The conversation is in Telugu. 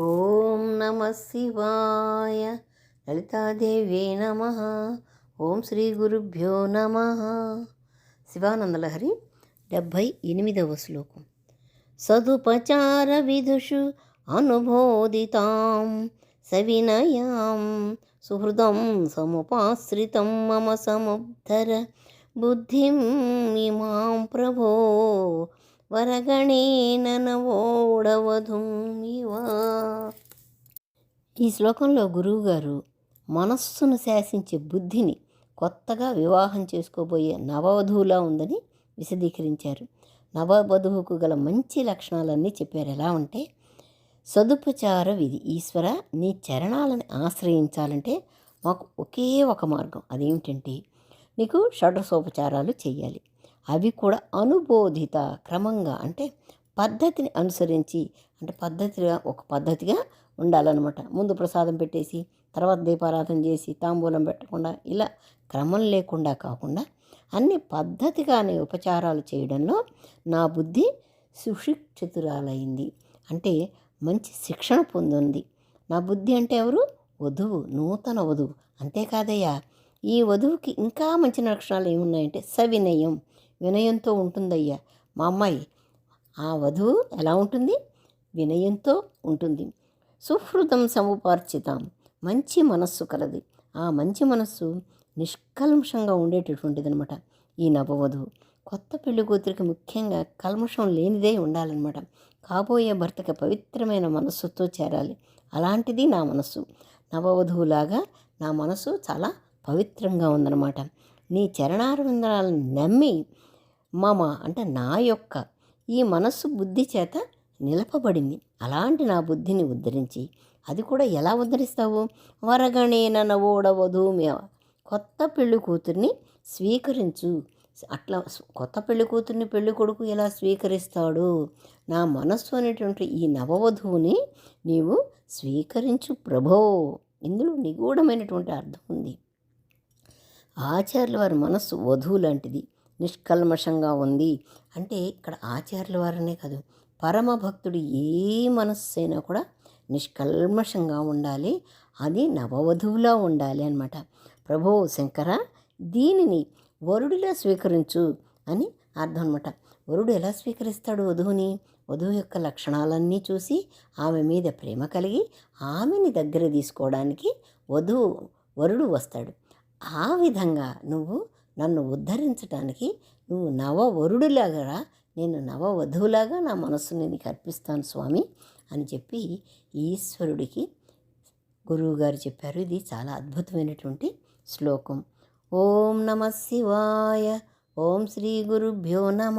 ఓం నమ శివాయ లలితాదేవి నమ. ఓం శ్రీ గురుభ్యో నమ. శివానందలహరి డెబ్భై ఎనిమిదవ శ్లోకం. సదుపచార విదుషు అనుబోధితాం సవినయాం సుహృదం సముపాశ్రితం మమ సముద్ధర బుద్ధిం ఇమాం ప్రభో వరగణేననవోడవధుమివా ఈ శ్లోకంలో గురువుగారు మనస్సును శాసించే బుద్ధిని కొత్తగా వివాహం చేసుకోబోయే నవవధువులా ఉందని విశదీకరించారు. నవవధువుకు గల మంచి లక్షణాలన్నీ చెప్పారు. ఎలా ఉంటే సదుపచార విధి. ఈశ్వర నీ చరణాలను ఆశ్రయించాలంటే మాకు ఒకే ఒక మార్గం. అదేమిటంటే నీకు షడ్రసోపచారాలు చేయాలి. అవి కూడా అనుబోధిత క్రమంగా అంటే పద్ధతిని అనుసరించి అంటే పద్ధతిగా ఒక పద్ధతిగా ఉండాలన్నమాట. ముందు ప్రసాదం పెట్టేసి తర్వాత దీపారాధన చేసి తాంబూలం పెట్టకుండా ఇలా క్రమం లేకుండా కాకుండా అన్ని పద్ధతిగానే ఉపచారాలు చేయడంలో నా బుద్ధి సుశిక్షితురాలైంది అంటే మంచి శిక్షణ పొందింది. నా బుద్ధి అంటే ఎవరు? వధువు నూతన వధువు. అంతేకాదయ్యా ఈ వధువుకి ఇంకా మంచి లక్షణాలు ఏమున్నాయంటే సవినయం వినయంతో ఉంటుందయ్యా. మా అమ్మాయి ఆ వధువు ఎలా ఉంటుంది? వినయంతో ఉంటుంది. సుహృదం సముపార్చితాం మంచి మనస్సు కలది. ఆ మంచి మనస్సు నిష్కల్మషంగా ఉండేటటువంటిది అనమాట ఈ నవవధువు. కొత్త పెళ్ళి కూతురికి ముఖ్యంగా కల్మషం లేనిదే ఉండాలన్నమాట. కాబోయే భర్తకి పవిత్రమైన మనస్సుతో చేరాలి. అలాంటిది నా మనస్సు. నవవధువులాగా నా మనసు చాలా పవిత్రంగా ఉందన్నమాట. నీ చరణారవిందనాలను నమ్మి మమ అంటే నా యొక్క ఈ మనస్సు బుద్ధి చేత నిలపబడింది. అలాంటి నా బుద్ధిని ఉద్ధరించి అది కూడా ఎలా ఉద్ధరిస్తావు? వరగణేన నవోడవధూమ్య కొత్త పెళ్ళి కూతుర్ని స్వీకరించు. అట్లా కొత్త పెళ్ళి కూతుర్ని పెళ్ళి కొడుకు ఎలా స్వీకరిస్తాడు? నా మనస్సు అనేటువంటి ఈ నవవధువుని నీవు స్వీకరించు ప్రభో. ఇందులో నిగూఢమైనటువంటి అర్థం ఉంది. ఆచార్యుల వారి మనస్సు వధువు లాంటిది నిష్కల్మషంగా ఉంది. అంటే ఇక్కడ ఆచార్యుల వారనే కాదు పరమ భక్తుడు ఏ మనస్సైనా కూడా నిష్కల్మషంగా ఉండాలి అది నవవధువులా ఉండాలి అనమాట ప్రభో శంకర దీనిని వరుడిలా స్వీకరించు అని అర్థం అనమాట వరుడు ఎలా స్వీకరిస్తాడు వధువుని? వధువు యొక్క లక్షణాలన్నీ చూసి ఆమె మీద ప్రేమ కలిగి ఆమెని దగ్గర తీసుకోవడానికి వధువు వరుడు వస్తాడు. ఆ విధంగా నువ్వు నన్ను ఉద్ధరించడానికి నువ్వు నవవరుడులాగా నేను నవ వధువులాగా నా మనస్సుని నీకు అర్పిస్తాను స్వామి అని చెప్పి ఈశ్వరుడికి గురువుగారు చెప్పారు. ఇది చాలా అద్భుతమైనటువంటి శ్లోకం. ఓం నమ శివాయ. ఓం శ్రీ గురుభ్యో నమ.